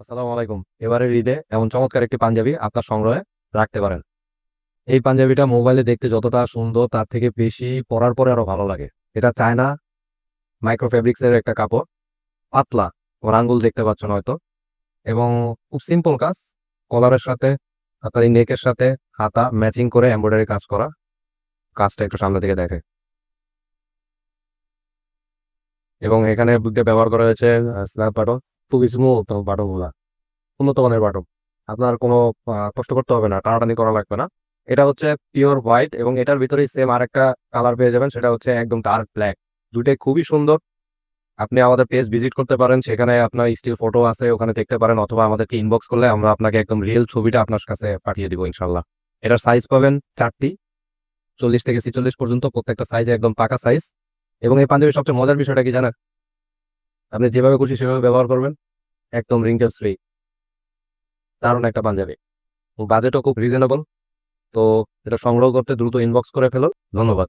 আসসালামু আলাইকুম। এবারের ঈদে এমন চমৎকার একটি পাঞ্জাবি আপনার সংগ্রহে রাখতে পারেন। এই পাঞ্জাবিটা মোবাইলে দেখতে যতটা সুন্দর, তার থেকে বেশি পরার পরে আরও ভালো লাগে। এটা চায়না মাইক্রো ফেব্রিক্স এর একটা কাপড়, পাতলা, ওর আঙ্গুল দেখতে পাচ্ছেন হয়তো। এবং খুব সিম্পল কাজ কলারের সাথে, আপনার এই নেকের সাথে হাতা ম্যাচিং করে এমব্রয়ডারি কাজ করা। কাজটা একটু সামনে থেকে দেখে। এবং এখানে ব্যবহার করা হয়েছে স্ন্যাপ বাটন খুবই স্মুথ বাটনগুলা উন্নত মানের বাটন আপনার কোনো কষ্ট করতে হবে না, টানাটানি করা লাগবে না। এটা হচ্ছে পিওর হোয়াইট এবং এটার ভিতরেই সেম আরেকটা কালার পেয়ে যাবেন, সেটা হচ্ছে একদম ডার্ক ব্ল্যাক দুটোই খুবই সুন্দর। আপনি আমাদের পেজ ভিজিট করতে পারেন, সেখানে আপনার স্টিল ফটো আছে, ওখানে দেখতে পারেন, অথবা আমাদেরকে ইনবক্স করলে আমরা আপনাকে একদম রিয়েল ছবিটা আপনার কাছে পাঠিয়ে দিব ইনশাল্লাহ এটার সাইজ পাবেন চারটি, চল্লিশ থেকে ছিচল্লিশ পর্যন্ত প্রত্যেকটা সাইজে একদম পাকা সাইজ এবং এই পাঞ্জাবির সবচেয়ে মজার বিষয়টা কি জানেন? আপনি যেভাবে খুশি সেভাবে ব্যবহার করবেন। একদম রিঙ্কেলস ফ্রি দারুণ একটা পাঞ্জাবি। বাজেটও খুব রিজনেবল তো এটা সংগ্রহ করতে দ্রুত ইনবক্স করে ফেলুন ধন্যবাদ।